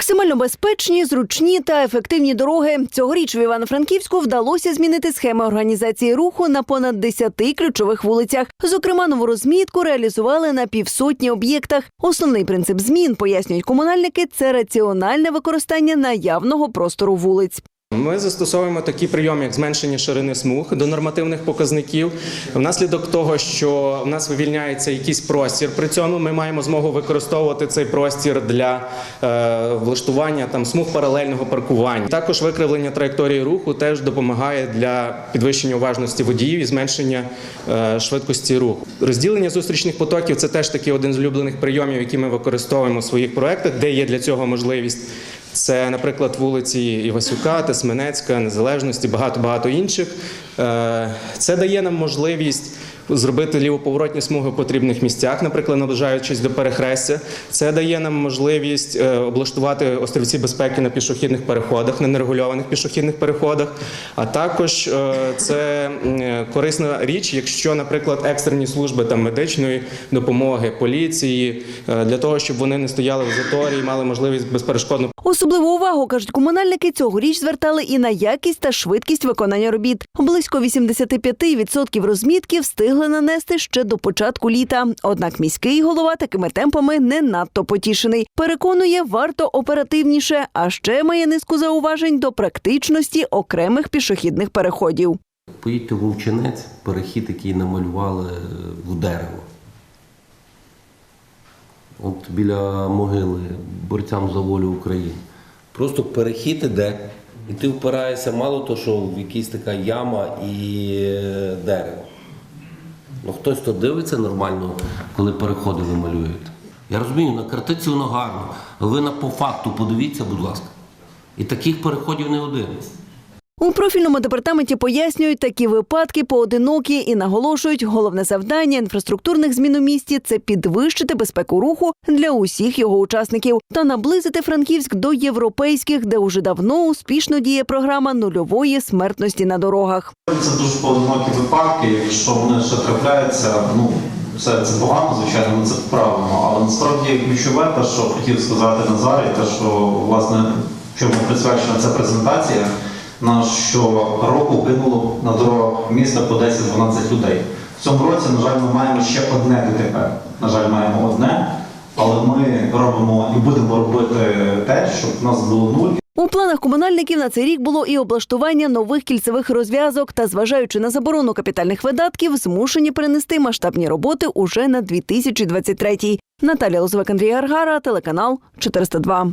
Максимально безпечні, зручні та ефективні дороги. Цьогоріч в Івано-Франківську вдалося змінити схеми організації руху на понад 10 ключових вулицях. Зокрема, нову розмітку реалізували на півсотні об'єктах. Основний принцип змін, пояснюють комунальники, це раціональне використання наявного простору вулиць. Ми застосовуємо такі прийоми, як зменшення ширини смуг до нормативних показників. Внаслідок того, що в нас вивільняється якийсь простір, при цьому ми маємо змогу використовувати цей простір для е, влаштування там смуг паралельного паркування. Також викривлення траєкторії руху теж допомагає для підвищення уважності водіїв і зменшення е, швидкості руху. Розділення зустрічних потоків це теж такий один з улюблених прийомів, які ми використовуємо в своїх проектах, де є для цього можливість. Це, наприклад, вулиці Івасюка, Тесменецька, Незалежності, багато багато інших. Е, Це дає нам можливість зробити лівоповоротні смуги в потрібних місцях, наприклад, наближаючись до перехрестя. Це дає нам можливість е, облаштувати острівці безпеки на пішохідних переходах, на нерегульованих пішохідних переходах. А також е, це е, корисна річ, якщо, наприклад, екстрені служби там медичної допомоги, поліції, для того, щоб вони не стояли в заторі і мали можливість безперешкодно Особливу увагу, кажуть комунальники, цьогоріч звертали і на якість та швидкість виконання робіт. Близько 85% розмітки встигли нанести ще до початку літа. Однак міський голова такими темпами не надто потішений. Переконує, варто оперативніше, а ще має низку зауважень до практичності окремих пішохідних переходів. Поїдьте Вовчинець, перехід, який намалювали в дерево. От біля могили борцям за волю України. Просто перехід іде, і ти впираєшся мало то, що в якась така яма і е, дерево. Ну хтось то дивиться нормально, коли переходи ви малюєте. Я розумію, на картиці воно гарно, але ви на по факту подивіться, будь ласка. І таких переходів не один. У профільному департаменті пояснюють, такі випадки поодинокі і наголошують, головне завдання інфраструктурних змін у місті це підвищити безпеку руху для усіх його учасників та наблизити Франківськ до європейських, де уже давно успішно діє програма нульової смертності на дорогах. Це дуже поодинокі випадки. Якщо вони ще трапляються, ну це, це погано, звичайно, ми це вправимо. Але насправді ключове, те, що хотів сказати Назар, і те, що власне чому присвячена ця презентація, на що року гинуло на дорогах міста по 10-12 людей. В цьому році, на жаль, ми маємо ще одне ДТП. На жаль, маємо одне, але ми робимо і будемо робити те, щоб в нас було нуль. У планах комунальників на цей рік було і облаштування нових кільцевих розв'язок та, зважаючи на заборону капітальних видатків, змушені перенести масштабні роботи уже на 2023-й. Наталія Лозвек, Андрій Аргара, телеканал 402.